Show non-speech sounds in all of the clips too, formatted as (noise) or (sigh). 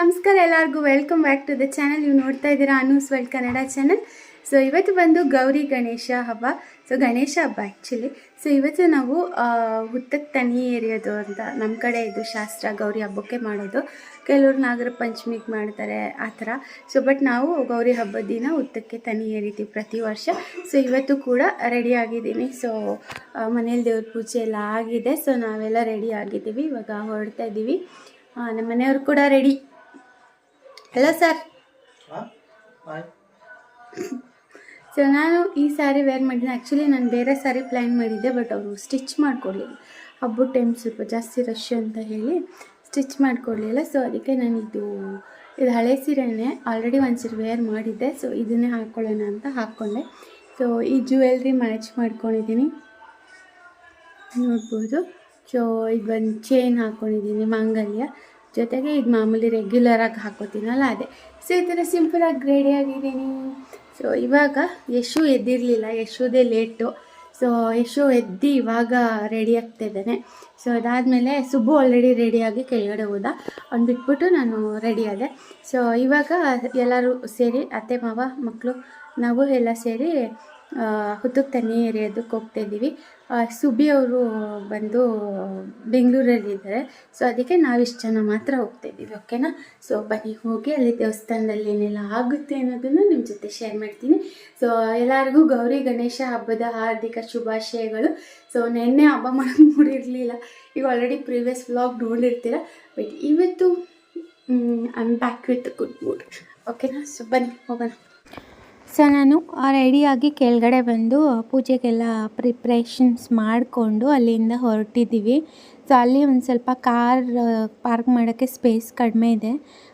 ನಮಸ್ಕಾರ ಎಲ್ಲರಿಗೂ. Welcome back to the channel ನೀವು ನೋಡ್ತಾ ಇದ್ದೀರಾ Anu's world Kannada channel so ಇವತ್ತು ಬಂದು ಗೌರಿ ಗಣೇಶ ಹಬ್ಬ. ಸೊ ಗಣೇಶ ಹಬ್ಬ ಆ್ಯಕ್ಚುಲಿ ಸೊ ಇವತ್ತು ನಾವು ಹುತ್ತಕ್ಕೆ ತನಿ ಎರಿಯೋದು ಅಂತ ನಮ್ಮ ಕಡೆ ಇದು ಶಾಸ್ತ್ರ ಗೌರಿ ಹಬ್ಬಕ್ಕೆ ಮಾಡೋದು. ಕೆಲವರು ನಾಗರ ಪಂಚಮಿಗೆ ಮಾಡ್ತಾರೆ ಆ ಥರ. ಸೊ ಬಟ್ ನಾವು ಗೌರಿ ಹಬ್ಬದ ದಿನ ಹುತ್ತಕ್ಕೆ ತನಿ ಎರಿತೀವಿ ಪ್ರತಿ ವರ್ಷ. ಸೊ ಇವತ್ತು ಕೂಡ ರೆಡಿ ಆಗಿದ್ದೀನಿ. ಸೊ ಮನೇಲಿ ದೇವ್ರ ಪೂಜೆ ಎಲ್ಲ ಆಗಿದೆ. ಸೊ ನಾವೆಲ್ಲ ರೆಡಿ ಆಗಿದ್ದೀವಿ. ಇವಾಗ ಹೊರಡ್ತಾ ಇದ್ದೀವಿ. ನಮ್ಮ ಮನೆಯವರು ಕೂಡ ರೆಡಿ ಹಲೋ ಸರ್ ಸೊ ನಾನು ಈ ಸ್ಯಾರಿ ವೇರ್ ಮಾಡಿದ್ದೀನಿ. ಆ್ಯಕ್ಚುಲಿ ನಾನು ಬೇರೆ ಸ್ಯಾರಿ ಪ್ಲ್ಯಾನ್ ಮಾಡಿದ್ದೆ ಬಟ್ ಅವರು ಸ್ಟಿಚ್ ಮಾಡಿಕೊಡ್ಲಿಲ್ಲ. ಹಬ್ಬದ ಟೈಮ್ ಸ್ವಲ್ಪ ಜಾಸ್ತಿ ರಶ್ ಅಂತ ಹೇಳಿ ಸ್ಟಿಚ್ ಮಾಡಿಕೊಡ್ಲಿಲ್ಲ. ಸೊ ಅದಕ್ಕೆ ನಾನು ಇದು ಇದು ಹಳೆ ಸೀರೆನೇ ಆಲ್ರೆಡಿ ಒಂದು ಸೀರೆ ವೇರ್ ಮಾಡಿದ್ದೆ. ಸೊ ಇದನ್ನೇ ಹಾಕ್ಕೊಳ್ಳೋಣ ಅಂತ ಹಾಕ್ಕೊಂಡೆ. ಸೊ ಈ ಜ್ಯುವೆಲ್ರಿ ಮ್ಯಾಚ್ ಮಾಡ್ಕೊಂಡಿದ್ದೀನಿ. ನೋಡ್ಬೋದು. ಸೊ ಇದು ಒಂದು ಚೈನ್ ಹಾಕ್ಕೊಂಡಿದ್ದೀನಿ ಮಾಂಗಲ್ಯ. ಜೊತೆಗೆ ಇದು ಮಾಮೂಲಿ ರೆಗ್ಯುಲರಾಗಿ ಹಾಕೋತೀನಲ್ಲ ಅದೇ. ಸೊ ಈ ಥರ ಸಿಂಪಲಾಗಿ ರೆಡಿ ಆಗಿದ್ದೀನಿ. ಸೊ ಇವಾಗ ಯಶು ಎದ್ದಿರಲಿಲ್ಲ. ಯಶುದೇ ಲೇಟು ಸೊ ಯಶು ಎದ್ದು ಇವಾಗ ರೆಡಿ ಆಗ್ತಾ ಇದ್ದಾನೆ. ಸೊ ಅದಾದಮೇಲೆ ಸುಬ್ಬು ಆಲ್ರೆಡಿ ರೆಡಿಯಾಗಿ ಕೆಳಗಡೆ ಹೋದ. ಅವ್ನು ಬಿಟ್ಬಿಟ್ಟು ನಾನು ರೆಡಿ ಆದೆ. ಸೊ ಇವಾಗ ಎಲ್ಲರೂ ಸೇರಿ, ಅತ್ತೆ, ಮಾವ ಮಕ್ಕಳು ನಾವು ಎಲ್ಲ ಸೇರಿ ಹುತ್ತಕ್ಕೆ ತಣ್ಣಿ ಎರಿಯೋದಕ್ಕೆ ಹೋಗ್ತಾ ಇದ್ದೀವಿ. ಸುಬಿ ಅವರು ಬಂದು ಬೆಂಗಳೂರಲ್ಲಿದ್ದಾರೆ ಸೊ ಅದಕ್ಕೆ ನಾವಿಷ್ಟು ಜನ ಮಾತ್ರ ಹೋಗ್ತಾ ಇದ್ದೀವಿ ಓಕೆನಾ ಸೊ ಬನ್ನಿ, ಹೋಗಿ ಅಲ್ಲಿ ದೇವಸ್ಥಾನದಲ್ಲಿ ಏನೆಲ್ಲ ಆಗುತ್ತೆ ಅನ್ನೋದನ್ನು ನಿಮ್ಮ ಜೊತೆ ಶೇರ್ ಮಾಡ್ತೀನಿ. ಸೊ ಎಲ್ಲರಿಗೂ ಗೌರಿ ಗಣೇಶ ಹಬ್ಬದ ಹಾರ್ದಿಕ ಶುಭಾಶಯಗಳು. ಸೊ ನೆನ್ನೆ ಹಬ್ಬ ಮಾಡೋಕ್ಕೆ ಮೂಡಿರಲಿಲ್ಲ. ಈಗ ಆಲ್ರೆಡಿ ಪ್ರೀವಿಯಸ್ ವ್ಲಾಗ್ ನೋಡಿರ್ತೀರ. ಬಟ್ ಇವತ್ತು I am back with good mood ಓಕೆನಾ ಸೊ ಬನ್ನಿ, ಹೋಗೋಣ. ಸೊ ನಾನು ರೆಡಿಯಾಗಿ ಕೆಳಗಡೆ ಬಂದು ಪೂಜೆಗೆಲ್ಲ ಪ್ರಿಪ್ರೇಷನ್ಸ್ ಮಾಡಿಕೊಂಡು ಅಲ್ಲಿಂದ ಹೊರಟಿದ್ದೀವಿ. ಸೊ ಅಲ್ಲಿ ಒಂದು ಸ್ವಲ್ಪ ಕಾರ್ ಪಾರ್ಕ್ ಮಾಡೋಕ್ಕೆ ಸ್ಪೇಸ್ ಕಡಿಮೆ ಇದೆ.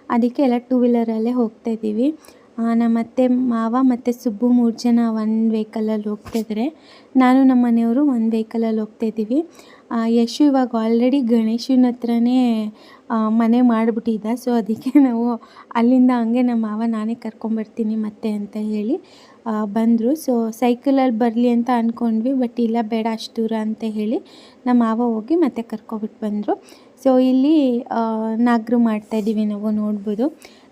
ಅದಕ್ಕೆ ಎಲ್ಲ ಟೂ ವೀಲರಲ್ಲೇ ಹೋಗ್ತಾ ಇದ್ದೀವಿ. ಆ, ನಮ್ಮ ಅತ್ತೆ ಮಾವ ಮತ್ತು ಸುಬ್ಬು ಮೂರು ಜನ ಒಂದು ವೆಹಿಕಲಲ್ಲಿ ಹೋಗ್ತಾ ಇದ್ದಾರೆ ನಾನು ನಮ್ಮ ಮನೆಯವರು ಒಂದು ವೆಹಿಕಲಲ್ಲಿ ಹೋಗ್ತಾ ಇದ್ದೀವಿ. ಯಶು ಇವಾಗ ಆಲ್ರೆಡಿ ಗಣೇಶನ ಹತ್ರನೇ ಮನೆ ಮಾಡಿಬಿಟ್ಟಿದ್ದ. ಸೊ ಅದಕ್ಕೆ ನಾವು ಅಲ್ಲಿಂದ ಹಂಗೆ ನಮ್ಮ ಮಾವ ನಾನೇ ಕರ್ಕೊಂಬರ್ತೀನಿ ಮತ್ತೆ ಅಂತ ಹೇಳಿ ಬಂದರು. ಸೊ ಸೈಕಲಲ್ಲಿ ಬರಲಿ ಅಂತ ಅಂದ್ಕೊಂಡ್ವಿ ಬಟ್ ಇಲ್ಲ ಬೇಡ ಅಷ್ಟು ದೂರ ಅಂತ ಹೇಳಿ ನಮ್ಮ ಮಾವ ಹೋಗಿ ಮತ್ತೆ ಕರ್ಕೊಬಿಟ್ಟು ಬಂದರು. ಸೊ ಇಲ್ಲಿ ನಾಗ್ರು ಮಾಡ್ತಾಯಿದ್ದೀವಿ ನಾವು ನೋಡ್ಬೋದು.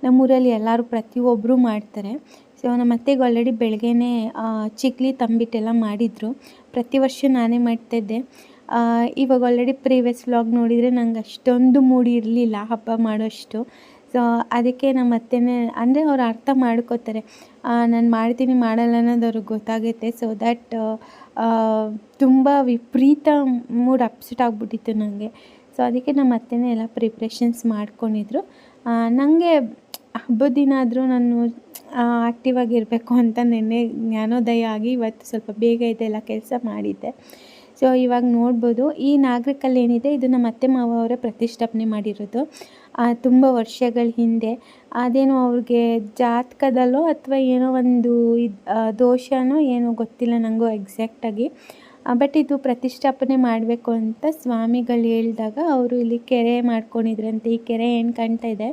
ನಮ್ಮೂರಲ್ಲಿ ಎಲ್ಲರೂ ಪ್ರತಿಯೊಬ್ಬರು ಮಾಡ್ತಾರೆ. ಸೊ ನಮ್ಮ ಅತ್ತೆಗೆ ಆಲ್ರೆಡಿ ಬೆಳಗ್ಗೆನೇ ಚಿಕ್ಲಿ ತಂಬಿಟ್ಟೆಲ್ಲ ಮಾಡಿದರು. ಪ್ರತಿ ವರ್ಷ ನಾನೇ ಮಾಡ್ತಾಯಿದ್ದೆ ಇವಾಗ ಆಲ್ರೆಡಿ ಪ್ರೀವಿಯಸ್ ವ್ಲಾಗ್ ನೋಡಿದರೆ ನಂಗೆ ಅಷ್ಟೊಂದು ಮೂಡಿ ಇರಲಿಲ್ಲ ಹಬ್ಬ ಮಾಡೋಷ್ಟು. ಸೊ ಅದಕ್ಕೆ ನಮ್ಮ ಅತ್ತೆನೇ ಅಂದರೆ ಅವ್ರು ಅರ್ಥ ಮಾಡ್ಕೋತಾರೆ. ನಾನು ಮಾಡ್ತೀನಿ, ಮಾಡಲ್ಲ ಅನ್ನೋದು ಅವ್ರಿಗೆ ಗೊತ್ತಾಗುತ್ತೆ ಸೊ ದ್ಯಾಟ್ ತುಂಬ ವಿಪರೀತ ಮೂಡ್ ಅಪ್ಸೆಟ್ ಆಗಿಬಿಟ್ಟಿತ್ತು ನನಗೆ ಸೊ ಅದಕ್ಕೆ ನಮ್ಮ ಅತ್ತೆನೇ ಎಲ್ಲ ಪ್ರಿಪ್ರೇಷನ್ಸ್ ಮಾಡ್ಕೊಂಡಿದ್ರು. ನನಗೆ ಹಬ್ಬದ ದಿನ ಆದರೂ ನಾನು ಆ್ಯಕ್ಟಿವ್ ಆಗಿರಬೇಕು ಅಂತ ನೆನ್ನೆ ಜ್ಞಾನೋದಯ ಆಗಿ ಇವತ್ತು ಸ್ವಲ್ಪ ಬೇಗ ಇದೆಲ್ಲ ಕೆಲಸ ಮಾಡಿದ್ದೆ. ಸೊ ಇವಾಗ ನೋಡ್ಬೋದು, ಈ ನಾಗರಿಕಲ್ಲಿ ಏನಿದೆ ಇದು ನಮ್ಮ ಅತ್ತೆ ಮಾವ ಅವರೇ ಪ್ರತಿಷ್ಠಾಪನೆ ಮಾಡಿರೋದು. ತುಂಬ ವರ್ಷಗಳ ಹಿಂದೆ. ಅದೇನೋ ಅವ್ರಿಗೆ ಜಾತಕದಲ್ಲೋ ಅಥವಾ ಏನೋ ಒಂದು ಇದು ದೋಷನೋ ಏನೋ ಗೊತ್ತಿಲ್ಲ ನನಗೂ ಎಕ್ಸಾಕ್ಟಾಗಿ ಬಟ್ ಇದು ಪ್ರತಿಷ್ಠಾಪನೆ ಮಾಡಬೇಕು ಅಂತ ಸ್ವಾಮಿಗಳು ಹೇಳಿದಾಗ ಅವರು ಇಲ್ಲಿ ಕೆರೆ ಮಾಡ್ಕೊಂಡಿದ್ರಂತೆ. ಈ ಕೆರೆ ಏನು ಕಾಣ್ತಾ ಇದೆ?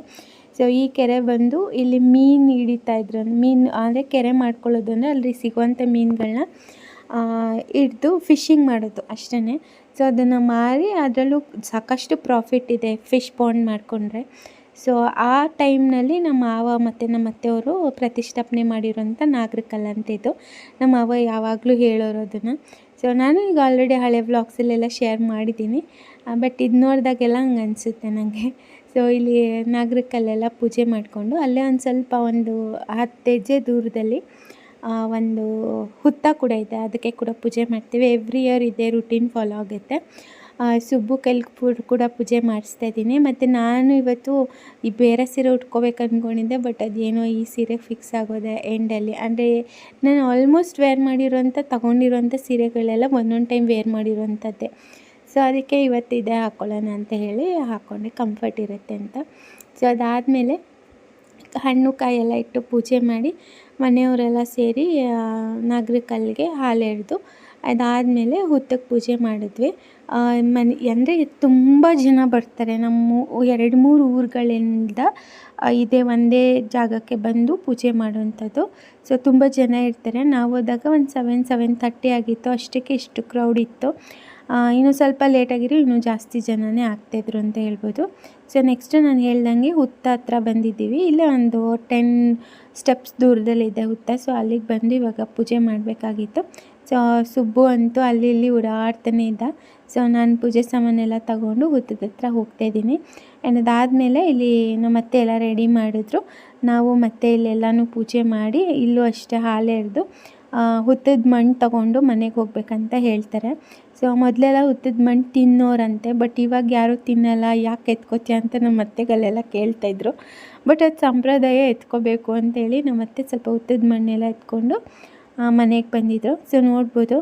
ಸೊ ಈ ಕೆರೆ ಬಂದು ಇಲ್ಲಿ ಮೀನು ಹಿಡಿತಾ ಇದ್ರು. ಮೀನು, ಅಂದರೆ ಕೆರೆ ಮಾಡ್ಕೊಳ್ಳೋದು ಅಂದರೆ ಅಲ್ಲಿ ಸಿಗುವಂಥ ಮೀನುಗಳನ್ನ ಹಿಡ್ದು ಫಿಶಿಂಗ್ ಮಾಡೋದು ಅಷ್ಟೇ ಸೊ ಅದನ್ನು ಮಾರಿ ಅದರಲ್ಲೂ ಸಾಕಷ್ಟು ಪ್ರಾಫಿಟ್ ಇದೆ ಫಿಶ್ ಪಾಂಡ್ ಮಾಡಿಕೊಂಡ್ರೆ. ಸೊ ಆ ಟೈಮ್ನಲ್ಲಿ ನಮ್ಮ ಮಾವ ಮತ್ತು ನಮ್ಮ ಅತ್ತೆಯವರು ಪ್ರತಿಷ್ಠಾಪನೆ ಮಾಡಿರೋಂಥ ನಾಗರಿಕಲ್ ಅಂತ ನಮ್ಮ ಮಾವ ಯಾವಾಗಲೂ ಹೇಳೋರು ಅದನ್ನು. ಸೊ ನಾನು ಈಗ ಆಲ್ರೆಡಿ ಹಳೆ ವ್ಲಾಗ್ಸಲ್ಲೆಲ್ಲ ಶೇರ್ ಮಾಡಿದ್ದೀನಿ. ಬಟ್ ಇದು ನೋಡಿದಾಗೆಲ್ಲ ಹಂಗೆ ಅನಿಸುತ್ತೆ ನನಗೆ ಸೊ ಇಲ್ಲಿ ನಾಗರಿಕಲ್ಲೆಲ್ಲ ಪೂಜೆ ಮಾಡಿಕೊಂಡು ಅಲ್ಲೇ ಒಂದು ಸ್ವಲ್ಪ ಒಂದು ಹತ್ತು ಹೆಜ್ಜೆ ದೂರದಲ್ಲಿ ಒಂದು ಹುತ್ತ ಕೂಡ ಇದೆ. ಅದಕ್ಕೆ ಕೂಡ ಪೂಜೆ ಮಾಡ್ತೀವಿ. ಎವ್ರಿ ಇಯರ್ ಇದೇ ರುಟೀನ್ ಫಾಲೋ ಆಗುತ್ತೆ. ಸುಬ್ಬು ಕೈಲಿ ಪೂ- ಕೂಡ ಪೂಜೆ ಮಾಡಿಸ್ತಾ ಇದ್ದೀನಿ. ಮತ್ತು ನಾನು ಇವತ್ತು ಈ ಬೇರೆ ಸೀರೆ ಉಟ್ಕೋಬೇಕು ಅಂದ್ಕೊಂಡಿದ್ದೆ ಬಟ್ ಅದೇನೋ ಈ ಸೀರೆ ಫಿಕ್ಸ್ ಆಗೋದೆ ಎಂಡಲ್ಲಿ ಅಂದರೆ ನಾನು ಆಲ್ಮೋಸ್ಟ್ ವೇರ್ ಮಾಡಿರೋಂಥ ತೊಗೊಂಡಿರೋಂಥ ಸೀರೆಗಳೆಲ್ಲ ಒಂದೊಂದು ಟೈಮ್ ವೇರ್ ಮಾಡಿರೋಂಥದ್ದೇ ಸೊ ಅದಕ್ಕೆ ಇವತ್ತು ಇದೇ ಹಾಕ್ಕೊಳ್ಳೋಣ ಅಂತ ಹೇಳಿ ಹಾಕ್ಕೊಂಡೆ ಕಂಫರ್ಟ್ ಇರುತ್ತೆ ಅಂತ. ಸೊ ಅದಾದಮೇಲೆ ಹಣ್ಣು ಕಾಯೆಲ್ಲ ಇಟ್ಟು ಪೂಜೆ ಮಾಡಿ ಮನೆಯವರೆಲ್ಲ ಸೇರಿ ನಾಗರಿಕಲ್ಲಿಗೆ ಹಾಲು ಎರೆದು ಅದಾದಮೇಲೆ ಹುತ್ತಕ್ಕೆ ಪೂಜೆ ಮಾಡಿದ್ವಿ. ಮನೆ, ಅಂದರೆ ತುಂಬ ಜನ ಬರ್ತಾರೆ. ನಮ್ಮ ಎರಡು ಮೂರು ಊರುಗಳಿಂದ ಇದೇ ಒಂದೇ ಜಾಗಕ್ಕೆ ಬಂದು ಪೂಜೆ ಮಾಡುವಂಥದ್ದು. ಸೊ, ತುಂಬ ಜನ ಇರ್ತಾರೆ. ನಾವು ಹೋದಾಗ ಒಂದು ಸೆವೆನ್ ಸೆವೆನ್ ಥರ್ಟಿ ಆಗಿತ್ತು. ಅಷ್ಟಕ್ಕೆ ಇಷ್ಟು ಕ್ರೌಡ್ ಇತ್ತು. ಇನ್ನು ಸ್ವಲ್ಪ ಲೇಟಾಗಿರೋ ಇನ್ನೂ ಜಾಸ್ತಿ ಜನನೇ ಆಗ್ತಾಯಿದ್ರು ಅಂತ ಹೇಳ್ಬೋದು. ಸೊ ನೆಕ್ಸ್ಟು ನಾನು ಹೇಳ್ದಂಗೆ ಹುತ್ತ ಹತ್ರ ಬಂದಿದ್ದೀವಿ. ಇಲ್ಲೇ ಒಂದು ಟೆನ್ ಸ್ಟೆಪ್ಸ್ ದೂರದಲ್ಲಿದೆ ಹುತ್ತ. ಸೊ ಅಲ್ಲಿಗೆ ಬಂದು ಇವಾಗ ಪೂಜೆ ಮಾಡಬೇಕಾಗಿತ್ತು. ಸೊ ಸುಬ್ಬು ಅಂತೂ ಅಲ್ಲಿ ಇಲ್ಲಿ ಓಡಾಡ್ತಾನೆ ಇದ್ದ. ಸೊ ನಾನು ಪೂಜೆ ಸಾಮಾನೆಲ್ಲ ತಗೊಂಡು ಹುತ್ತದ ಹತ್ರ ಹೋಗ್ತಾ ಇದ್ದೀನಿ ಆ್ಯಂಡ್ ಅದಾದಮೇಲೆ ಇಲ್ಲಿ ನಮ್ಮ ಮತ್ತೆ ಎಲ್ಲ ರೆಡಿ ಮಾಡಿದ್ರು. ನಾವು ಮತ್ತೆ ಇಲ್ಲೆಲ್ಲನೂ ಪೂಜೆ ಮಾಡಿ ಇಲ್ಲೂ ಅಷ್ಟೇ ಹಾಲು ಎರೆದು ಹುತ್ತದ ಮಣ್ಣು ತಗೊಂಡು ಮನೆಗೆ ಹೋಗಬೇಕಂತ ಹೇಳ್ತಾರೆ. ಸೊ, ಮೊದಲೆಲ್ಲ ಹುತ್ತದ ಮಣ್ಣು ತಿನ್ನೋರಂತೆ, ಬಟ್ ಇವಾಗ ಯಾರೂ ತಿನ್ನಲ್ಲ, ಯಾಕೆ ಎತ್ಕೋತೀಯ ಅಂತ ನಮ್ಮ ಅತ್ತೆಗಳೆಲ್ಲ ಕೇಳ್ತಾಯಿದ್ರು ಬಟ್ ಅದು ಸಂಪ್ರದಾಯ ಎತ್ಕೋಬೇಕು ಅಂತೇಳಿ ನಮ್ಮ ಅತ್ತೆ ಸ್ವಲ್ಪ ಹುತ್ತದ ಮಣ್ಣೆಲ್ಲ ಎತ್ಕೊಂಡು ಮನೆಗೆ ಬಂದಿದ್ದರು ಸೊ, ನೋಡ್ಬೋದು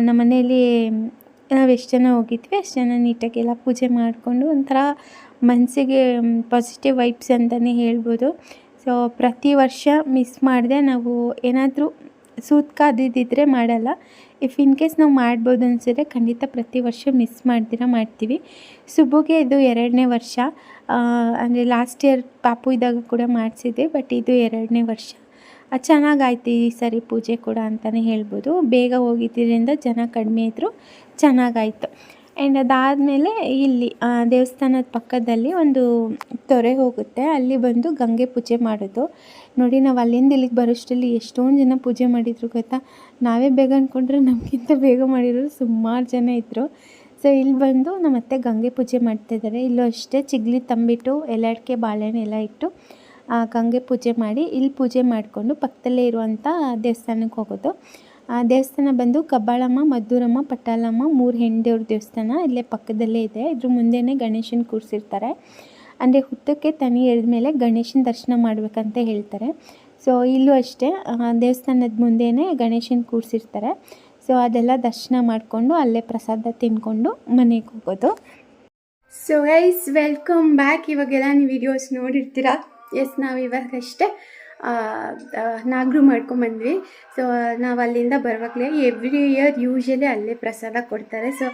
ನಮ್ಮ ಮನೇಲಿ ನಾವು ಎಷ್ಟು ಜನ ಹೋಗಿದ್ವಿ, ಅಷ್ಟು ಜನ ನೀಟಾಗಿ ಎಲ್ಲ ಪೂಜೆ ಮಾಡಿಕೊಂಡು ಒಂಥರ ಮನಸ್ಸಿಗೆ ಪಾಸಿಟಿವ್ ವೈಬ್ಸ್ ಅಂತಲೇ ಹೇಳ್ಬೋದು. ಸೊ, ಪ್ರತಿ ವರ್ಷ ಮಿಸ್ ಮಾಡಿದೆ ನಾವು ಏನಾದರೂ ಸೂತ್ಕ ಅದಿದ್ದರೆ ಮಾಡಲ್ಲ. ಇಫ್ ಇನ್ ಕೇಸ್ ನಾವು ಮಾಡ್ಬೋದು ಅನಿಸಿದ್ರೆ ಖಂಡಿತ ಪ್ರತಿ ವರ್ಷ ಮಿಸ್ ಮಾಡ್ದಿರ ಮಾಡ್ತೀವಿ. ಸುಬ್ಬುಗೆ ಇದು ಎರಡನೇ ವರ್ಷ. ಅಂದರೆ ಲಾಸ್ಟ್ ಇಯರ್ ಪಾಪು ಇದ್ದಾಗ ಕೂಡ ಮಾಡಿಸಿದ್ದೆ ಬಟ್ ಇದು ಎರಡನೇ ವರ್ಷ. ಚೆನ್ನಾಗಾಯ್ತು ಈ ಸರಿ ಪೂಜೆ ಕೂಡ ಅಂತಲೇ ಹೇಳ್ಬೋದು. ಬೇಗ ಹೋಗಿದ್ದರಿಂದ ಜನ ಕಡಿಮೆ ಇದ್ದರು ಚೆನ್ನಾಗಾಯಿತು. ಆ್ಯಂಡ್ ಅದಾದಮೇಲೆ ಇಲ್ಲಿ ದೇವಸ್ಥಾನದ ಪಕ್ಕದಲ್ಲಿ ಒಂದು ತೊರೆ ಹೋಗುತ್ತೆ. ಅಲ್ಲಿ ಬಂದು ಗಂಗೆ ಪೂಜೆ ಮಾಡೋದು. ನೋಡಿ, ನಾವು ಅಲ್ಲಿಂದ ಇಲ್ಲಿಗೆ ಬರೋಷ್ಟರಲ್ಲಿ ಎಷ್ಟೊಂದು ಜನ ಪೂಜೆ ಮಾಡಿದ್ರು ಗೊತ್ತಾ? ನಾವೇ ಬೇಗ ಅಂದ್ಕೊಂಡ್ರೆ ನಮಗಿಂತ ಬೇಗ ಮಾಡಿರೋರು ಸುಮಾರು ಜನ ಇದ್ದರು ಸೊ ಇಲ್ಲಿ ಬಂದು ನಮ್ಮ ಅತ್ತೆ ಗಂಗೆ ಪೂಜೆ ಮಾಡ್ತಾಯಿದ್ದಾರೆ ಇಲ್ಲೂ ಅಷ್ಟೇ ಚಿಗ್ಲಿ ತಂಬಿಟ್ಟು ಎಲೆ ಅಡಿಕೆ ಬಾಳೆಹಣ್ಣು ಎಲ್ಲ ಇಟ್ಟು ಗಂಗೆ ಪೂಜೆ ಮಾಡಿ, ಇಲ್ಲಿ ಪೂಜೆ ಮಾಡಿಕೊಂಡು ಪಕ್ಕದಲ್ಲೇ ಇರುವಂಥ ದೇವಸ್ಥಾನಕ್ಕೆ ಹೋಗೋದು. ದೇವಸ್ಥಾನ ಬಂದು ಕಬ್ಬಾಳಮ್ಮ ಮದ್ದೂರಮ್ಮ ಪಟ್ಟಾಲಮ್ಮ ಮೂರು ಹೆಣ್ಣು ದೇವಸ್ಥಾನ ಇಲ್ಲೇ ಪಕ್ಕದಲ್ಲೇ ಇದೆ. ಇದ್ರ ಮುಂದೆನೇ ಗಣೇಶನ ಕೂರಿಸಿರ್ತಾರೆ. ಅಂದರೆ ಹುತ್ತಕ್ಕೆ ತನಿ ಎಳೆದ ಮೇಲೆ ಗಣೇಶನ ದರ್ಶನ ಮಾಡಬೇಕಂತ ಹೇಳ್ತಾರೆ. ಸೊ ಇಲ್ಲೂ ಅಷ್ಟೇ ಆ, ದೇವಸ್ಥಾನದ ಮುಂದೆನೇ ಗಣೇಶನ ಕೂರಿಸಿರ್ತಾರೆ. ಸೊ ಅದೆಲ್ಲ ದರ್ಶನ ಮಾಡಿಕೊಂಡು ಅಲ್ಲೇ ಪ್ರಸಾದ ತಿನ್ಕೊಂಡು ಮನೆಗೆ ಹೋಗೋದು. ಸೊ ಗೈಸ್ ವೆಲ್ಕಮ್ ಬ್ಯಾಕ್ ಇವಾಗೆಲ್ಲ ನೀವು ವಿಡಿಯೋಸ್ ನೋಡಿರ್ತೀರಾ? ಎಸ್ ನಾವು ಇವಾಗಷ್ಟೇ. ನಾಗರು ಮಾಡ್ಕೊಂಬಂದ್ವಿ. ಸೊ ನಾವು ಅಲ್ಲಿಂದ ಬರುವಾಗಲೇ ಎವ್ರಿ ಇಯರ್ ಯೂಶಲಿ ಅಲ್ಲೇ ಪ್ರಸಾದ ಕೊಡ್ತಾರೆ. ಸೊ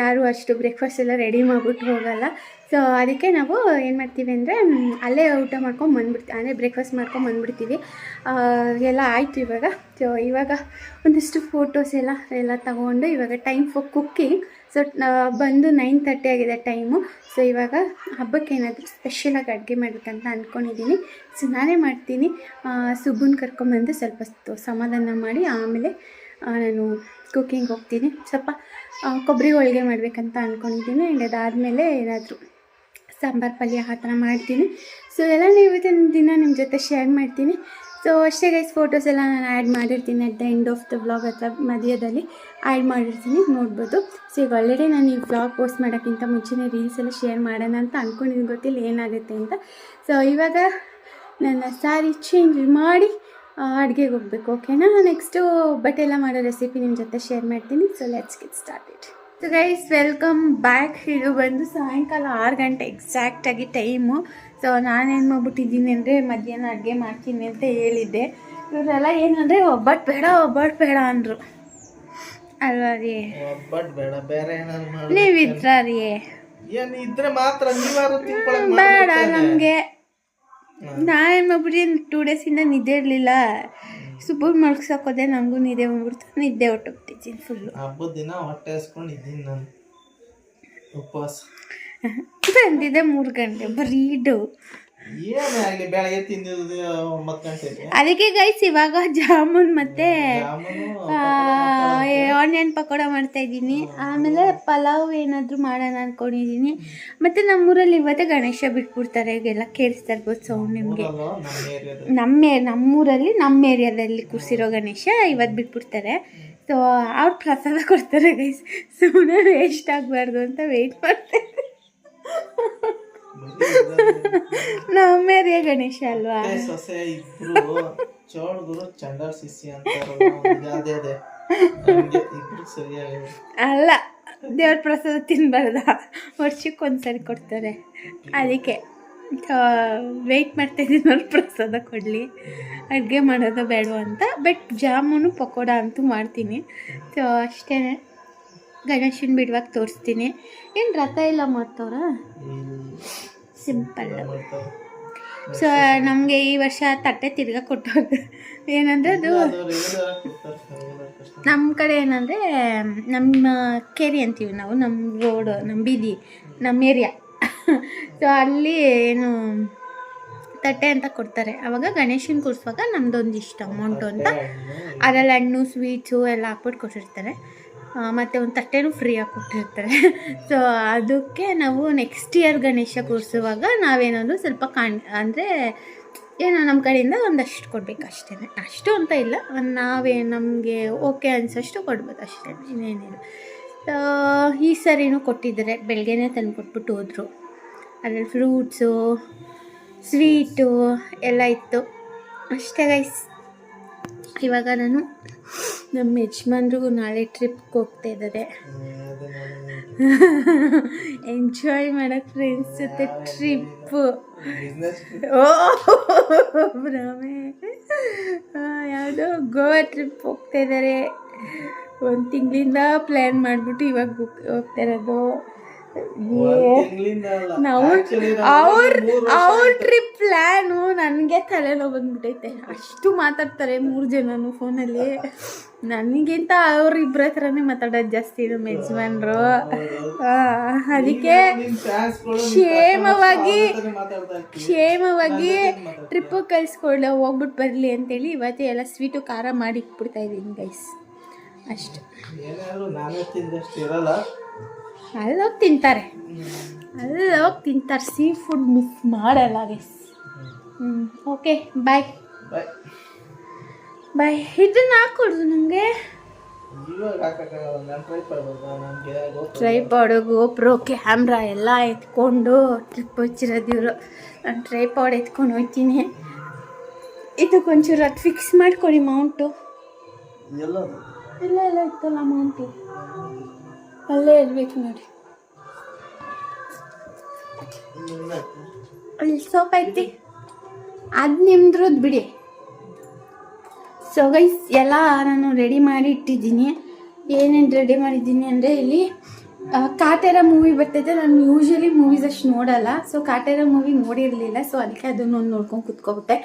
ಯಾರು ಅಷ್ಟು ಬ್ರೇಕ್ಫಾಸ್ಟ್ ಎಲ್ಲ ರೆಡಿ ಮಾಡಿಬಿಟ್ಟು ಹೋಗಲ್ಲ. ಸೊ ಅದಕ್ಕೆ ನಾವು ಏನು ಮಾಡ್ತೀವಿ ಅಂದರೆ ಅಲ್ಲೇ ಊಟ ಮಾಡ್ಕೊಂಡು ಬಂದ್ಬಿಡ್ತೀವಿ. ಅಂದರೆ ಬ್ರೇಕ್ಫಾಸ್ಟ್ ಮಾಡ್ಕೊಂಡು ಬಂದ್ಬಿಡ್ತೀವಿ. ಎಲ್ಲ ಆಯಿತು ಇವಾಗ. ಸೊ ಇವಾಗ ಒಂದಿಷ್ಟು ಫೋಟೋಸ್ ಎಲ್ಲ ಎಲ್ಲ ತಗೊಂಡು ಇವಾಗ ಟೈಮ್ ಫಾರ್ ಕುಕ್ಕಿಂಗ್ ಸೊ ಬಂದು ನೈನ್ ತರ್ಟಿ ಆಗಿದೆ ಟೈಮು ಸೊ ಇವಾಗ ಹಬ್ಬಕ್ಕೆ ಏನಾದರೂ ಸ್ಪೆಷಲಾಗಿ ಅಡುಗೆ ಮಾಡಬೇಕಂತ ಅಂದ್ಕೊಂಡಿದ್ದೀನಿ ಸೊ ನಾನೇ ಮಾಡ್ತೀನಿ. ಸುಬ್ಬನ ಕರ್ಕೊಂಬಂದು ಸ್ವಲ್ಪ ಸಮಾಧಾನ ಮಾಡಿ ಆಮೇಲೆ ನಾನು ಕುಕ್ಕಿಂಗ್ ಹೋಗ್ತೀನಿ. ಸ್ವಲ್ಪ ಕೊಬ್ಬರಿ ಹೋಳಿಗೆ ಮಾಡಬೇಕಂತ ಅಂದ್ಕೊಂಡಿದ್ದೀನಿ ಆ್ಯಂಡ್ ಅದಾದಮೇಲೆ ಏನಾದರೂ ಸಾಂಬಾರು ಪಲ್ಯ ಆ ಥರ ಮಾಡ್ತೀನಿ. ಸೊ ಎಲ್ಲ ನೀವು ದಿನ ನಿಮ್ಮ ಜೊತೆ ಶೇರ್ ಮಾಡ್ತೀನಿ. ಸೊ ಅಷ್ಟೇ ಗೈಸ್ ಫೋಟೋಸ್ ಎಲ್ಲ ನಾನು ಆ್ಯಡ್ ಮಾಡಿರ್ತೀನಿ at the end of the vlog ಅಥವಾ ಮಧ್ಯದಲ್ಲಿ. ಆ್ಯಡ್ ಮಾಡಿರ್ತೀನಿ, ನೋಡ್ಬೋದು. ಸೊ ಈಗ ಆಲ್ರೆಡಿ ನಾನು ಈ ವ್ಲಾಗ್ ಪೋಸ್ಟ್ ಮಾಡೋಕ್ಕಿಂತ ಮುಂಚೆನೇ ರೀಲ್ಸ್ ಎಲ್ಲ ಶೇರ್ ಮಾಡೋಣ ಅಂತ ಅಂದ್ಕೊಂಡಿದ್ದು ಗೊತ್ತಿಲ್ಲ ಏನಾಗುತ್ತೆ ಅಂತ. ಸೊ ಇವಾಗ ನನ್ನ ಸ್ಯಾರಿ ಚೇಂಜ್ ಮಾಡಿ ಅಡುಗೆಗೆ ಹೋಗ್ಬೇಕು ಓಕೆನಾ ನೆಕ್ಸ್ಟು ಬಟ್ಟೆ ಎಲ್ಲ ಮಾಡೋ ರೆಸಿಪಿ ನಿಮ್ಮ ಜೊತೆ ಶೇರ್ ಮಾಡ್ತೀನಿ. So let's get it so guys welcome back ಇದು ಬಂದು ಸಾಯಂಕಾಲ ಆರು ಗಂಟೆ ಎಕ್ಸಾಕ್ಟಾಗಿ ಟೈಮು ಸೊ ನಾನೇನು ಮಾಡ್ಬಿಟ್ಟಿದ್ದೀನಿ ಅಂದರೆ ಮಧ್ಯಾಹ್ನ ಅಡುಗೆ ಮಾಡ್ತೀನಿ ಅಂತ ಹೇಳಿದ್ದೆ. ಇವರೆಲ್ಲ ಏನಂದರೆ ಒಬ್ಬಟ್ಟು ಬೇಡ ಒಬ್ಬಟ್ಟು ಬೇಡ ಅಂದರು. ಅಲ್ವಾ ರೀ? ಒಬ್ಬಟ್ ಬೇಡ ಬೇರೆ ಏನಾದ್ರು ಮಾಡಿ ನೀವಿದ್ರ ರೀ? ಏನ್ ಇದ್ರೆ ಮಾತ್ರ ಬೇಡ ನಮಗೆ. ನಾನೇನು ಮಾಡ್ಬಿಟ್ಟಿದ್ದೀನಿ ಟೂ ಡೇಸಿಂದ ನಿದ್ದೆ ಇರಲಿಲ್ಲ. ಸುಬ್ಬು ಮಲ್ಗ್ಸೋಕೋದೆ ನನಗೂ ನಿದ್ದೆ ಬಂದ್ಬಿಡ್ತು. ನಿದ್ದೆ ಹೊಟ್ಟೋಗ್ತಿದ್ದೀನಿ ಫುಲ್ಲು ಹಬ್ಬದ ದಿನ ಹೊಟ್ಟೆ ಹಸ್ಕೊಂಡು ಇದ್ದೀನಿ ನಾನು. ಉಪವಾಸ. ಬಂದಿದೆ ಮೂರು ಗಂಟೆ ಗಂಟೆಗೆ? ಅದಕ್ಕೆ ಗೈಸ್ ಇವಾಗ ಜಾಮೂನ್ ಮತ್ತೆ ಆನ್ಲೈನ್ ಆನಿಯನ್ ಪಕೋಡ ಮಾಡ್ತಾ ಇದ್ದೀನಿ. ಆಮೇಲೆ ಪಲಾವ್ ಏನಾದರೂ ಮಾಡೋಣ ಅನ್ಕೊಂಡಿದ್ದೀನಿ. ಮತ್ತೆ ನಮ್ಮೂರಲ್ಲಿ ಇವತ್ತೇ ಗಣೇಶ ಬಿಟ್ಬಿಡ್ತಾರೆ ಎಲ್ಲ ಕೇಳಿಸ್ತಾ ಇರ್ಬೋದು ಸೌಂಡ್ ನಿಮಗೆ. ನಮ್ಮ ನಮ್ಮೂರಲ್ಲಿ ನಮ್ಮ ಏರಿಯಾದಲ್ಲಿ ಕೂರಿಸಿರೋ ಗಣೇಶ ಇವತ್ತು ಬಿಟ್ಬಿಡ್ತಾರೆ. ಸೊ ಅವ್ರು ಪ್ರಸಾದ ಕೊಡ್ತಾರೆ ಗೈಸ್ ಸುಮ್ಮನೆ ವೇಸ್ಟ್ ಆಗಬಾರ್ದು ಅಂತ ವೆಯ್ಟ್ ಮಾಡ್ತಾರೆ (laughs) ನಮ್ಮ ಮೇರಿಯ ಗಣೇಶ ಅಲ್ವಾ? ಸೊಸೆ ಇಬ್ರು ಚೋಳ್ಗುರು ಚಂಡಾರ್ ಸಿಸಿ ಅಂತಾರಲ್ಲ ಒಂದು ಅದೇ ಅದೇ. ಹಂಗೆ ಇಬ್ರು ಸರಿಯಾಗಿ ಅಲ್ಲ ದೇವ್ರ ಪ್ರಸಾದ ತಿನ್ಬಾರ್ದ. ವರ್ಷಕ್ಕೆ ಒಂದ್ಸರಿ ಕೊಡ್ತಾರೆ. ಅದಕ್ಕೆ ವೆಯ್ಟ್ ಮಾಡ್ತಾಯಿದ್ದೀನಿ ಅವ್ರ ಪ್ರಸಾದ ಕೊಡಲಿ. ಅಡುಗೆ ಮಾಡೋದು ಬೇಡ ಅಂತ. ಬಟ್ ಜಾಮೂನು ಪಕೋಡ ಅಂತೂ ಮಾಡ್ತೀನಿ. ಸೊ ಅಷ್ಟೇ. ಗಣೇಶನ ಬಿಡುವಾಗ ತೋರಿಸ್ತೀನಿ. ಏನು ರಥ ಇಲ್ಲ ಮಾಡ್ತವ್ರಾ ಸಿಂಪಲ್. ಸೊ ನಮಗೆ ಈ ವರ್ಷ ತಟ್ಟೆ ತಿರ್ಗಾ ಕೊಟ್ಟವ್ರು ಏನಂದರೆ ಅದು ನಮ್ಮ ಕಡೆ ಏನಂದರೆ ನಮ್ಮ ಕೇರಿ ಅಂತೀವಿ ನಾವು ನಮ್ಮ ರೋಡ್ ನಮ್ಮ ಬೀದಿ ನಮ್ಮ ಏರಿಯಾ. ಸೊ ಅಲ್ಲಿ ಏನು ತಟ್ಟೆ ಅಂತ ಕೊಡ್ತಾರೆ. ಅವಾಗ ಗಣೇಶನ ಕೂರಿಸುವಾಗ ನಮ್ದೊಂದು ಇಷ್ಟ ಅಮೌಂಟು ಅಂತ. ಅದರಲ್ಲಿ ಹಣ್ಣು ಸ್ವೀಟ್ಸು ಎಲ್ಲ ಹಾಕ್ಬಿಟ್ಟು ಕೊಟ್ಟಿರ್ತಾರೆ. ಮತ್ತು ಒಂದು ತಟ್ಟೆನೂ ಫ್ರೀಯಾಗಿ ಕೊಟ್ಟಿರ್ತಾರೆ. ಸೊ ಅದಕ್ಕೆ ನಾವು ನೆಕ್ಸ್ಟ್ ಇಯರ್ ಗಣೇಶ ಕೂರಿಸುವಾಗ ನಾವೇನಾದ್ರು ಸ್ವಲ್ಪ ಕಾಣ್, ಅಂದರೆ ಏನೋ ನಮ್ಮ ಕಡೆಯಿಂದ ಒಂದಷ್ಟು ಕೊಡ್ಬೇಕು ಅಷ್ಟೇ ಅಷ್ಟು ಅಂತ ಇಲ್ಲ ನಾವೇ ನಮಗೆ ಓಕೆ ಅನ್ಸೋಷ್ಟು ಕೊಡ್ಬೋದು ಅಷ್ಟೇ, ಇನ್ನೇನಿಲ್ಲ. ಈ ಸರಿನೂ ಕೊಟ್ಟಿದ್ದಾರೆ ಬೆಳಗ್ಗೆನೇ ತಂದು ಕೊಟ್ಬಿಟ್ಟು ಹೋದರು. ಅದರಲ್ಲಿ ಫ್ರೂಟ್ಸು ಸ್ವೀಟು ಎಲ್ಲ ಇತ್ತು. ಅಷ್ಟೇ ಗೈಸ್ ಇವಾಗ ನಾನು ನಮ್ಮ ಯಜಮಾನ್ರಿಗೂ ನಾಳೆ ಟ್ರಿಪ್ಗೆ ಹೋಗ್ತಾ ಇದ್ದಾರೆ. ಎಂಜಾಯ್ ಮಾಡೋಕ್ಕೆ ಫ್ರೆಂಡ್ಸ್ ಜೊತೆ ಟ್ರಿಪ್ಪು ಓ, ಭ್ರಮೆ. ಯಾವುದೋ ಗೋವಾ ಟ್ರಿಪ್ ಹೋಗ್ತಾ ಇದ್ದಾರೆ. ಒಂದು ತಿಂಗಳಿಂದ ಪ್ಲ್ಯಾನ್ ಮಾಡಿಬಿಟ್ಟು ಇವಾಗ ಹೋಗ್ತಾ ಇರೋದು. ನಾವು ಅವ್ರ ಅವ್ರ ಟ್ರಿಪ್ ಪ್ಲ್ಯಾನು ನನಗೆ ತಲೆನೋವು ಬಂದ್ಬಿಟ್ಟೈತೆ ಅಷ್ಟು ಮಾತಾಡ್ತಾರೆ ಮೂರು ಜನನು ಫೋನಲ್ಲಿ. ನನಗಿಂತ ಅವ್ರಿಬ್ರ ಹತ್ರನೇ ಮಾತಾಡೋದು ಜಾಸ್ತಿ ನಮ್ಮ ಯಜಮಾನ್ರು. ಅದಕ್ಕೆ ಕ್ಷೇಮವಾಗಿ ಕ್ಷೇಮವಾಗಿ ಟ್ರಿಪ್ಪು ಕಳಿಸ್ಕೊಳ್ಳ ಹೋಗ್ಬಿಟ್ಟು ಬರಲಿ ಅಂತೇಳಿ ಇವತ್ತೇ ಎಲ್ಲ ಸ್ವೀಟು ಖಾರ ಮಾಡಿ ಇಟ್ಬಿಡ್ತಾ ಇದ್ದೀನಿ ಗೈಸ್ ಅಷ್ಟು. ಅಲ್ಲೋಗಿ ತಿಂತಾರೆ. ಅಲ್ಲೋಗಿ ಹೋಗಿ ತಿಂತಾರೆ. ಸೀ ಫುಡ್ ಮಿಸ್ ಮಾಡಲ್ಲ ಗೆಸ್ ಹ್ಞೂ ಓಕೆ ಬಾಯ್ ಬಾಯ್ ಬಾಯ್ ಇದನ್ನ ಹಾಕೊಡ್ದು ನನಗೆ ಟ್ರೈಪಾಡು ಗೋಪ್ರೋ ಕ್ಯಾಮ್ರಾ ಎಲ್ಲ ಎತ್ಕೊಂಡು ಟ್ರಿಪ್ ಹಚ್ಚಿರೋದು ಇವರು. ನಾನು ಟ್ರೈಪಾಡ್ ಎತ್ಕೊಂಡು ಹೋಗ್ತೀನಿ. ಇದಕ್ಕೊಂಚೂರು ಅದು ಫಿಕ್ಸ್ ಮಾಡ್ಕೊಡಿ ಮೌಂಟು ಇಲ್ಲ ಇಲ್ಲ ಇತ್ತಲ್ಲ ಮೌಂಟು ಅಲ್ಲೇ ಇರ್ಬೇಕು ನೋಡಿ. ಅಲ್ಲಿ ಸೋಪ್ ಐತಿ. ಅದು ನಿಮ್ದ್ರದ್ದು ಬಿಡಿ. ಸೊ ಗೈಸ್ ಎಲ್ಲ ನಾನು ರೆಡಿ ಮಾಡಿ ಇಟ್ಟಿದ್ದೀನಿ. ಏನೇನು ರೆಡಿ ಮಾಡಿದ್ದೀನಿ ಅಂದರೆ ಇಲ್ಲಿ ಕಾಟೇರ ಮೂವಿ ಬರ್ತೈತೆ. ನಾನು ಯೂಶ್ವಲಿ ಮೂವೀಸ್ ಅಷ್ಟು ನೋಡಲ್ಲ. ಸೊ ಕಾಟೇರ ಮೂವಿ ನೋಡಿರಲಿಲ್ಲ. ಸೊ ಅದಕ್ಕೆ ಅದನ್ನೊಂದು ನೋಡ್ಕೊಂಡು ಕುತ್ಕೊಬಿಟ್ಟೆ.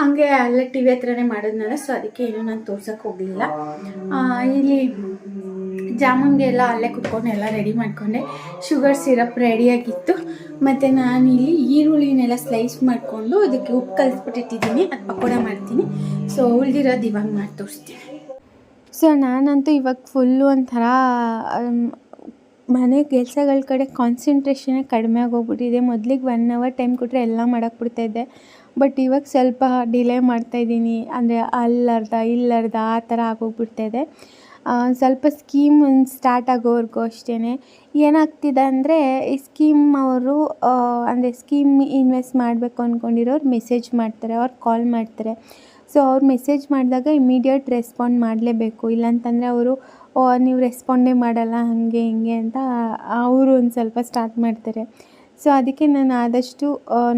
ಹಂಗೆ ಅಲ್ಲೇ ಟಿ ವಿ ಹತ್ರನೇ ಮಾಡಿದ್ನಲ್ಲ ಸೊ ಅದಕ್ಕೆ ಏನೂ ನಾನು ತೋರ್ಸೋಕೆ ಹೋಗಲಿಲ್ಲ. ಇಲ್ಲಿ ಜಾಮೂನ್ಗೆ ಎಲ್ಲ ಅಲ್ಲೇ ಕುತ್ಕೊಂಡು ಎಲ್ಲ ರೆಡಿ ಮಾಡಿಕೊಂಡೆ. ಶುಗರ್ ಸಿರಪ್ ರೆಡಿಯಾಗಿತ್ತು ಮತ್ತು ನಾನು ಇಲ್ಲಿ ಈರುಳ್ಳಿನೆಲ್ಲ ಸ್ಲೈಸ್ ಮಾಡಿಕೊಂಡು ಅದಕ್ಕೆ ಉಪ್ಪು ಕಲಿಸ್ಬಿಟ್ಟಿಟ್ಟಿದ್ದೀನಿ ಅದು ಪಕೋಡ ಮಾಡ್ತೀನಿ. ಸೊ ಉಳಿದಿರೋದು ಇವಾಗ ಮಾಡಿ ತೋರಿಸ್ತೀನಿ. ಸೊ ನಾನಂತೂ ಇವಾಗ ಫುಲ್ಲು ಒಂಥರ ಮನೆ ಕೆಲಸಗಳ ಕಡೆ ಕಾನ್ಸಂಟ್ರೇಷನೇ ಕಡಿಮೆ ಆಗೋಗ್ಬಿಟ್ಟಿದೆ. ಮೊದಲಿಗೆ ಒನ್ ಅವರ್ ಟೈಮ್ ಕೊಟ್ಟರೆ ಎಲ್ಲ ಮಾಡಕ್ಕೆ ಬಿಡ್ತಾಯಿದ್ದೆ ಬಟ್ ಇವಾಗ ಸ್ವಲ್ಪ ಡಿಲೇ ಮಾಡ್ತಾಯಿದ್ದೀನಿ ಅಂದರೆ ಅಲ್ಲರ್ಧ ಇಲ್ಲರ್ಧ ಆ ಥರ ಆಗೋಗ್ಬಿಡ್ತಾಯಿದೆ ಸ್ವಲ್ಪ ಸ್ಕೀಮ್ ಸ್ಟಾರ್ಟ್ ಆಗೋವರೆಗೂ ಅಷ್ಟೇ ಏನಾಗ್ತಿದೆ ಅಂದರೆ ಈ ಸ್ಕೀಮ್ ಅವರು ಅಂದರೆ ಸ್ಕೀಮ್ ಇನ್ವೆಸ್ಟ್ ಮಾಡಬೇಕು ಅಂದ್ಕೊಂಡಿರೋರು ಮೆಸೇಜ್ ಮಾಡ್ತಾರೆ, ಅವ್ರು ಕಾಲ್ ಮಾಡ್ತಾರೆ. ಸೊ ಅವ್ರು ಮೆಸೇಜ್ ಮಾಡಿದಾಗ ಇಮಿಡಿಯೇಟ್ ರೆಸ್ಪಾಂಡ್ ಮಾಡಲೇಬೇಕು. ಇಲ್ಲಾಂತಂದರೆ ಅವರು ನೀವು ರೆಸ್ಪಾಂಡೇ ಮಾಡಲ್ಲ, ಹಾಗೆ, ಹಿಂಗೆ ಅಂತ ಅವರು ಒಂದು ಸ್ವಲ್ಪ ಸ್ಟಾರ್ಟ್ ಮಾಡ್ತಾರೆ. ಸೊ ಅದಕ್ಕೆ ನಾನು ಆದಷ್ಟು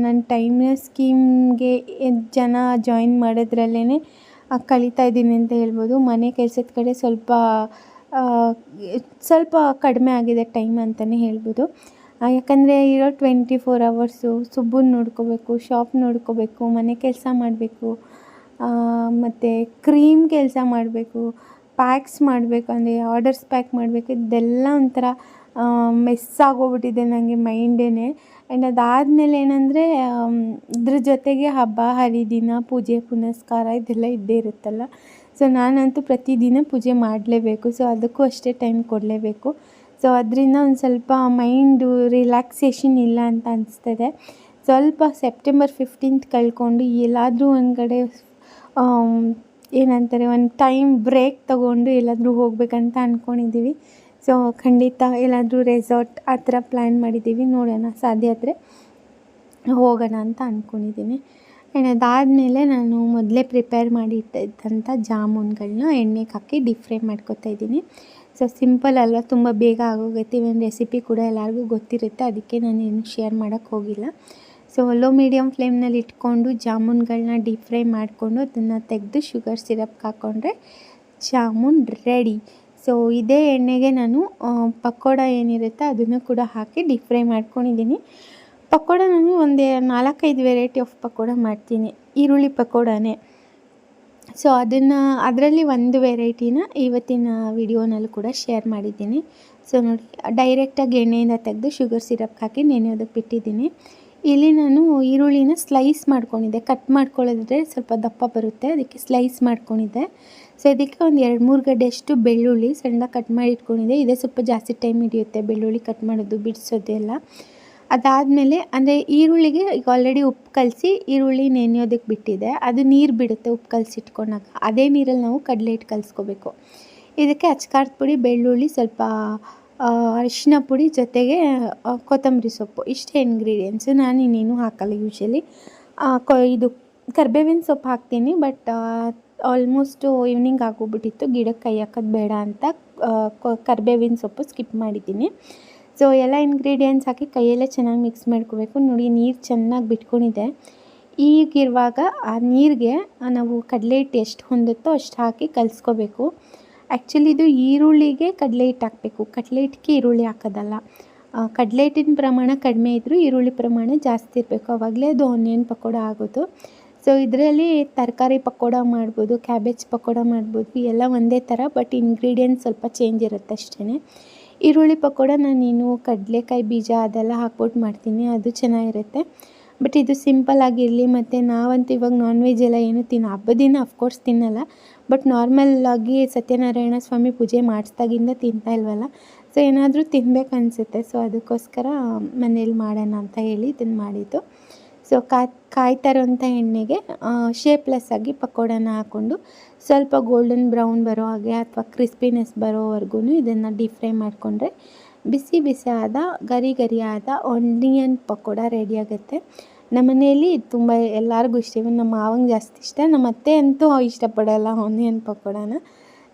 ನನ್ನ ಟೈಮ್ನ ಸ್ಕೀಮ್ಗೆ ಜನ ಜಾಯಿನ್ ಮಾಡೋದ್ರಲ್ಲೇ ಕಳೀತಾ ಇದ್ದೀನಿ ಅಂತ ಹೇಳ್ಬೋದು. ಮನೆ ಕೆಲಸದ ಕಡೆ ಸ್ವಲ್ಪ ಸ್ವಲ್ಪ ಕಡಿಮೆ ಆಗಿದೆ ಟೈಮ್ ಅಂತಲೇ ಹೇಳ್ಬೋದು. ಯಾಕಂದರೆ ಇರೋ ಟ್ವೆಂಟಿ ಫೋರ್ ಅವರ್ಸು ಸುಬ್ಬನ ನೋಡ್ಕೋಬೇಕು, ಶಾಪ್ ನೋಡ್ಕೋಬೇಕು, ಮನೆ ಕೆಲಸ ಮಾಡಬೇಕು ಮತ್ತು ಕ್ರೀಮ್ ಕೆಲಸ ಮಾಡಬೇಕು ಪ್ಯಾಕ್ಸ್ ಮಾಡಬೇಕು, ಅಂದರೆ ಆರ್ಡರ್ಸ್ ಪ್ಯಾಕ್ ಮಾಡಬೇಕು, ಇದೆಲ್ಲ ಒಂಥರ ಮೆಸ್ ಆಗೋಗ್ಬಿಟ್ಟಿದೆ ನನಗೆ ಮೈಂಡೇ ಆ್ಯಂಡ್ ಅದಾದಮೇಲೆ ಏನಂದರೆ ಇದ್ರ ಜೊತೆಗೆ ಹಬ್ಬ, ಹರಿದಿನ, ಪೂಜೆ, ಪುನಸ್ಕಾರ ಇದೆಲ್ಲ ಇದ್ದೇ ಇರುತ್ತಲ್ಲ. ಸೊ ನಾನಂತೂ ಪ್ರತಿದಿನ ಪೂಜೆ ಮಾಡಲೇಬೇಕು. ಸೊ ಅದಕ್ಕೂ ಅಷ್ಟೇ ಟೈಮ್ ಕೊಡಲೇಬೇಕು. ಸೊ ಅದರಿಂದ ಒಂದು ಸ್ವಲ್ಪ ಮೈಂಡು ರಿಲ್ಯಾಕ್ಸೇಷನ್ ಇಲ್ಲ ಅಂತ ಅನಿಸ್ತದೆ. ಸ್ವಲ್ಪ ಸೆಪ್ಟೆಂಬರ್ ಫಿಫ್ಟೀನ್ತ್ ಕಳ್ಕೊಂಡು ಎಲ್ಲಾದರೂ ಒಂದು ಕಡೆ ಏನಂತಾರೆ, ಒಂದು ಟೈಮ್ ಬ್ರೇಕ್ ತಗೊಂಡು ಎಲ್ಲಾದರೂ ಹೋಗಬೇಕಂತ ಅಂದ್ಕೊಂಡಿದ್ದೀವಿ ಸೊ, ಖಂಡಿತ ಎಲ್ಲಾದರೂ ರೆಸಾರ್ಟ್ ಆ ಥರ ಪ್ಲ್ಯಾನ್ ಮಾಡಿದ್ದೀವಿ, ನೋಡೋಣ, ಸಾಧ್ಯ ಆದರೆ ಹೋಗೋಣ ಅಂತ ಅಂದ್ಕೊಂಡಿದ್ದೀನಿ ಆ್ಯಂಡ್ ಅದಾದಮೇಲೆ ನಾನು ಮೊದಲೇ ಪ್ರಿಪೇರ್ ಮಾಡಿ ಇಟ್ಟಿದ್ದಂಥ ಜಾಮೂನ್ಗಳನ್ನ ಎಣ್ಣೆಗೆ ಹಾಕಿ ಡೀಪ್ ಫ್ರೈ ಮಾಡ್ಕೊತಾ ಇದ್ದೀನಿ. ಸೊ ಸಿಂಪಲ್ ಅಲ್ವ, ತುಂಬ ಬೇಗ ಆಗೋಗುತ್ತೆ ಇವನ್ ರೆಸಿಪಿ ಕೂಡ ಎಲ್ಲರಿಗೂ ಗೊತ್ತಿರುತ್ತೆ, ಅದಕ್ಕೆ ನಾನು ಏನು ಶೇರ್ ಮಾಡೋಕ್ಕೆ ಹೋಗಿಲ್ಲ. ಸೊ ಲೋ ಮೀಡಿಯಮ್ ಫ್ಲೇಮ್ನಲ್ಲಿ ಇಟ್ಕೊಂಡು ಜಾಮೂನ್ಗಳನ್ನ ಡೀಪ್ ಫ್ರೈ ಮಾಡಿಕೊಂಡು ಅದನ್ನು ತೆಗೆದು ಶುಗರ್ ಸಿರಪ್ಗೆ ಹಾಕ್ಕೊಂಡ್ರೆ ಜಾಮೂನ್ ರೆಡಿ ಸೊ ಇದೇ ಎಣ್ಣೆಗೆ ನಾನು ಪಕೋಡ ಏನಿರುತ್ತೆ ಅದನ್ನು ಕೂಡ ಹಾಕಿ ಡೀಪ್ ಫ್ರೈ ಮಾಡ್ಕೊಂಡಿದ್ದೀನಿ. ಪಕೋಡ ನಾನು ಒಂದೇ ನಾಲ್ಕೈದು ವೆರೈಟಿ ಆಫ್ ಪಕೋಡ ಮಾಡ್ತೀನಿ. ಈರುಳ್ಳಿ ಪಕೋಡನೇ. ಸೊ ಅದನ್ನು, ಅದರಲ್ಲಿ ಒಂದು ವೆರೈಟಿನ ಇವತ್ತಿನ ವಿಡಿಯೋನಲ್ಲೂ ಕೂಡ ಶೇರ್ ಮಾಡಿದ್ದೀನಿ. ಸೊ ನೋಡಿ ಡೈರೆಕ್ಟಾಗಿ ಎಣ್ಣೆಯಿಂದ ತೆಗೆದು ಶುಗರ್ ಸಿರಪ್ ಹಾಕಿ ನೆನೆಯೋದಕ್ಕೆ ಬಿಟ್ಟಿದ್ದೀನಿ. ಇಲ್ಲಿ ನಾನು ಈರುಳ್ಳಿನ ಸ್ಲೈಸ್ ಮಾಡ್ಕೊಂಡಿದ್ದೆ. ಕಟ್ ಮಾಡ್ಕೊಳ್ಳೋದ್ರೆ ಸ್ವಲ್ಪ ದಪ್ಪ ಬರುತ್ತೆ, ಅದಕ್ಕೆ ಸ್ಲೈಸ್ ಮಾಡ್ಕೊಂಡಿದ್ದೆ. ಸೊ ಇದಕ್ಕೆ ಒಂದು ಎರಡು ಮೂರು ಗಡ್ಡೆಯಷ್ಟು ಬೆಳ್ಳುಳ್ಳಿ ಸಣ್ಣ ಕಟ್ ಮಾಡಿ ಇಟ್ಕೊಂಡಿದ್ದೆ. ಇದೇ ಸ್ವಲ್ಪ ಜಾಸ್ತಿ ಟೈಮ್ ಹಿಡಿಯುತ್ತೆ ಬೆಳ್ಳುಳ್ಳಿ ಕಟ್ ಮಾಡೋದು ಬಿಡಿಸೋದೆಲ್ಲ ಅದಾದಮೇಲೆ ಅಂದರೆ ಈರುಳ್ಳಿಗೆ ಈಗ ಆಲ್ರೆಡಿ ಉಪ್ಪು ಕಲಸಿ ಈರುಳ್ಳಿ ನೆನೆಯೋದಕ್ಕೆ ಬಿಟ್ಟಿದೆ. ಅದು ನೀರು ಬಿಡುತ್ತೆ ಉಪ್ಪು ಕಲಸಿಟ್ಕೊಂಡಾಗ ಅದೇ ನೀರಲ್ಲಿ ನಾವು ಕಡಲೆ ಹಿಟ್ಟು ಕಲಿಸ್ಕೋಬೇಕು. ಇದಕ್ಕೆ ಅಚ್ಕಾರದ ಪುಡಿ, ಬೆಳ್ಳುಳ್ಳಿ ಸ್ವಲ್ಪ ಅರಿಶಿನ ಪುಡಿ ಜೊತೆಗೆ ಕೊತ್ತಂಬರಿ ಸೊಪ್ಪು. ಇಷ್ಟೇ ಇಂಗ್ರೀಡಿಯೆಂಟ್ಸು ನಾನು ಇನ್ನೇನು ಹಾಕಲ್ಲ ಯೂಶಲಿ ಕೊ, ಇದು ಕರ್ಬೇವಿನ ಸೊಪ್ಪು ಹಾಕ್ತೀನಿ ಬಟ್ ಆಲ್ಮೋಸ್ಟು ಈವ್ನಿಂಗ್ ಆಗೋಗ್ಬಿಟ್ಟಿತ್ತು. ಗಿಡಕ್ಕೆ ಕೈ ಹಾಕೋದು ಬೇಡ ಅಂತ ಕರ್ಬೇವಿನ ಸೊಪ್ಪು ಸ್ಕಿಪ್ ಮಾಡಿದ್ದೀನಿ. ಸೊ ಎಲ್ಲ ಇಂಗ್ರೀಡಿಯೆಂಟ್ಸ್ ಹಾಕಿ ಕೈಯಲ್ಲೇ ಚೆನ್ನಾಗಿ ಮಿಕ್ಸ್ ಮಾಡ್ಕೋಬೇಕು. ನೋಡಿ, ನೀರು ಚೆನ್ನಾಗಿ ಬಿಟ್ಕೊಂಡಿದೆ. ಈಗಿರುವಾಗ ಆ ನೀರಿಗೆ ನಾವು ಕಡಲೆ ಹಿಟ್ಟು ಎಷ್ಟು ಹೊಂದುತ್ತೋ ಅಷ್ಟು ಹಾಕಿ ಕಲಿಸ್ಕೋಬೇಕು. ಆ್ಯಕ್ಚುಲಿ ಇದು ಈರುಳ್ಳಿಗೆ ಕಡಲೆ ಹಿಟ್ಟು ಹಾಕಬೇಕು. ಕಡಲೆ ಹಿಟ್ಟಿಗೆ ಈರುಳ್ಳಿ ಹಾಕೋದಲ್ಲ. ಕಡಲೆ ಹಿಟ್ಟಿನ ಪ್ರಮಾಣ ಕಡಿಮೆ ಇದ್ದರೂ ಈರುಳ್ಳಿ ಪ್ರಮಾಣ ಜಾಸ್ತಿ ಇರಬೇಕು. ಆವಾಗಲೇ ಅದು ಆನಿಯನ್ ಪಕೋಡ ಆಗೋದು. ಸೊ ಇದರಲ್ಲಿ ತರಕಾರಿ ಪಕೋಡ ಮಾಡ್ಬೋದು ಕ್ಯಾಬೇಜ್ ಪಕೋಡ ಮಾಡ್ಬೋದು ಎಲ್ಲ ಒಂದೇ ಥರ ಬಟ್ ಇಂಗ್ರೀಡಿಯೆಂಟ್ ಸ್ವಲ್ಪ ಚೇಂಜ್ ಇರುತ್ತೆ ಅಷ್ಟೇ ಈರುಳ್ಳಿ ಪಕೋಡ ನಾನೇನು ಕಡಲೆಕಾಯಿ ಬೀಜ ಅದೆಲ್ಲ ಹಾಕ್ಬಿಟ್ಟು ಮಾಡ್ತೀನಿ, ಅದು ಚೆನ್ನಾಗಿರುತ್ತೆ. ಬಟ್ ಇದು ಸಿಂಪಲ್ ಆಗಿರಲಿ, ಮತ್ತು ನಾವಂತೂ ಇವಾಗ ನಾನ್ ವೆಜ್ ಎಲ್ಲ ಏನು ತಿನ್ನ ಹಬ್ಬದಿಂದ ಅಫ್ಕೋರ್ಸ್ ತಿನ್ನಲ್ಲ ಬಟ್ ನಾರ್ಮಲ್ ಆಗಿ ಸತ್ಯನಾರಾಯಣ ಸ್ವಾಮಿ ಪೂಜೆ ಮಾಡಿಸ್ದಾಗಿಂದ ತಿಂತಾ ಇಲ್ವಲ್ಲ ಸೊ ಏನಾದರೂ ತಿನ್ಬೇಕು ಅನಿಸುತ್ತೆ. ಸೊ ಅದಕ್ಕೋಸ್ಕರ ಮನೇಲಿ ಮಾಡೋಣ ಅಂತ ಹೇಳಿ ಇದನ್ನು ಮಾಡಿದ್ದು. ಸೊ ಕಾಯ್ ಕಾಯ್ತಾ ಇರೋಂಥ ಎಣ್ಣೆಗೆ ಶೇಪ್ಲೆಸ್ ಆಗಿ ಪಕೋಡನ ಹಾಕ್ಕೊಂಡು ಸ್ವಲ್ಪ ಗೋಲ್ಡನ್ ಬ್ರೌನ್ ಬರೋ ಹಾಗೆ ಅಥವಾ ಕ್ರಿಸ್ಪಿನೆಸ್ ಬರೋವರೆಗೂ ಇದನ್ನು ಡೀಪ್ ಫ್ರೈ ಮಾಡಿಕೊಂಡ್ರೆ ಬಿಸಿ ಬಿಸಿ ಆದ, ಗರಿ ಗರಿ ಆದ ಪಕೋಡ ರೆಡಿಯಾಗುತ್ತೆ ನಮ್ಮ ಮನೆಯಲ್ಲಿ ತುಂಬ ಎಲ್ಲರಿಗೂ ಇಷ್ಟ ಇವನ್ ನಮ್ಮ ಮಾವಂಗೆ ಜಾಸ್ತಿ ಇಷ್ಟ, ನಮ್ಮ ಅತ್ತೆ ಅಂತೂ ಇಷ್ಟಪಡೋಲ್ಲ ಆನಿಯನ್ ಪಕೋಡನ.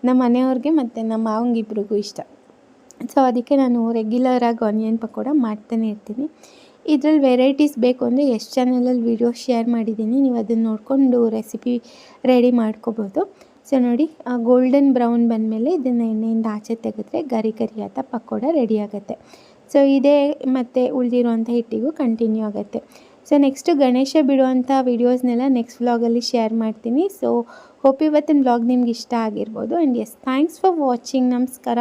ನಮ್ಮ ಮನೆಯವ್ರಿಗೆ ಮತ್ತು ನಮ್ಮ ಮಾವಂಗೆ ಇಬ್ರಿಗೂ ಇಷ್ಟ. ಸೊ ಅದಕ್ಕೆ ನಾನು ರೆಗ್ಯುಲರಾಗಿ ಆನಿಯನ್ ಪಕೋಡ ಮಾಡ್ತಾನೆ ಇರ್ತೀನಿ. ಇದ್ರಲ್ಲಿ ವೆರೈಟೀಸ್ ಬೇಕು ಅಂದರೆ ಎಷ್ಟು ಚಾನಲಲ್ಲಿ ವೀಡಿಯೋ ಶೇರ್ ಮಾಡಿದ್ದೀನಿ. ನೀವು ಅದನ್ನು ನೋಡಿಕೊಂಡು ರೆಸಿಪಿ ರೆಡಿ ಮಾಡ್ಕೋಬೋದು. ಸೊ ನೋಡಿ ಗೋಲ್ಡನ್ ಬ್ರೌನ್ ಬಂದಮೇಲೆ ಇದನ್ನು ಎಣ್ಣೆಯಿಂದ ಆಚೆ ತೆಗೆದ್ರೆ ಗರಿ ಗರಿಯಾದ ಪಕೋಡ ರೆಡಿ ಆಗುತ್ತೆ. ಸೊ ಇದೇ ಮತ್ತು ಉಳಿದಿರುವಂಥ ಹಿಟ್ಟಿಗೂ ಕಂಟಿನ್ಯೂ ಆಗುತ್ತೆ. ಸೊ ನೆಕ್ಸ್ಟು ಗಣೇಶ ಬಿಡುವಂಥ ವೀಡಿಯೋಸ್ನೆಲ್ಲ ನೆಕ್ಸ್ಟ್ ವ್ಲಾಗಲ್ಲಿ ಶೇರ್ ಮಾಡ್ತೀನಿ. ಸೊ ಹೋಪ್ ಇವತ್ತಿನ ವ್ಲಾಗ್ ನಿಮ್ಗೆ ಇಷ್ಟ ಆಗಿರ್ಬೋದು. And yes thanks for watching ನಮಸ್ಕಾರ.